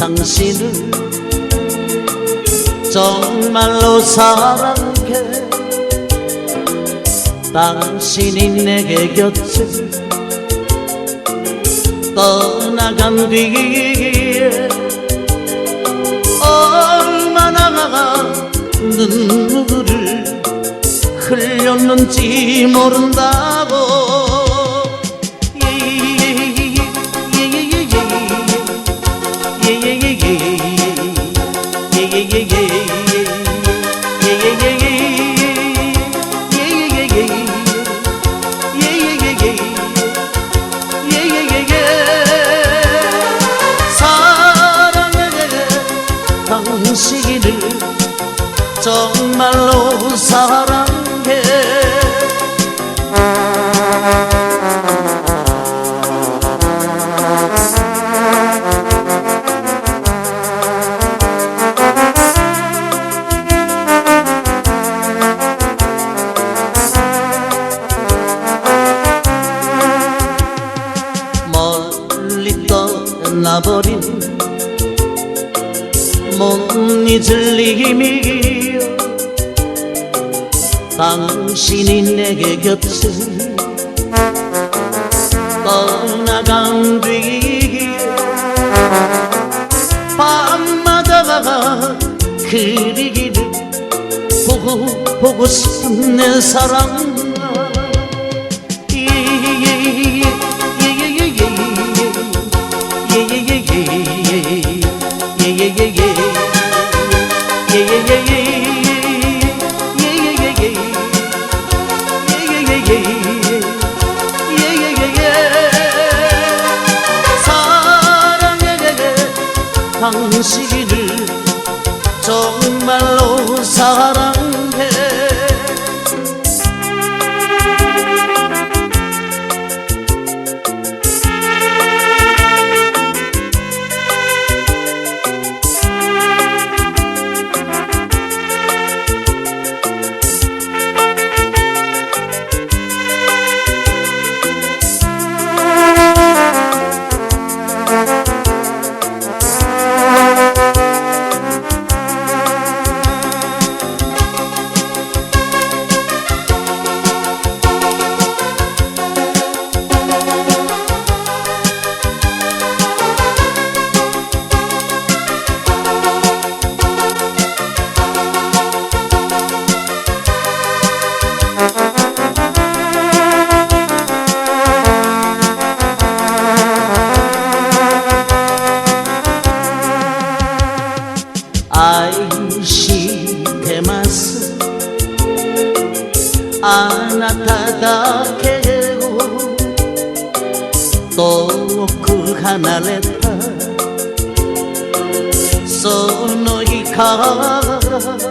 당신을 정말로 사랑해. 당신이 내게 곁을 떠나간 뒤에 얼마나 눈물을 흘렸는지 모른다고 당신을 정말로 사랑해. 멀리 떠나버린 못 잊을 힘이여 당신이 내게 곁을 떠나간 뒤에 밤마다 그리기를 보고 보고 싶은 내 사랑 당신을 정말로 사랑 あなただけを遠く離れたその日から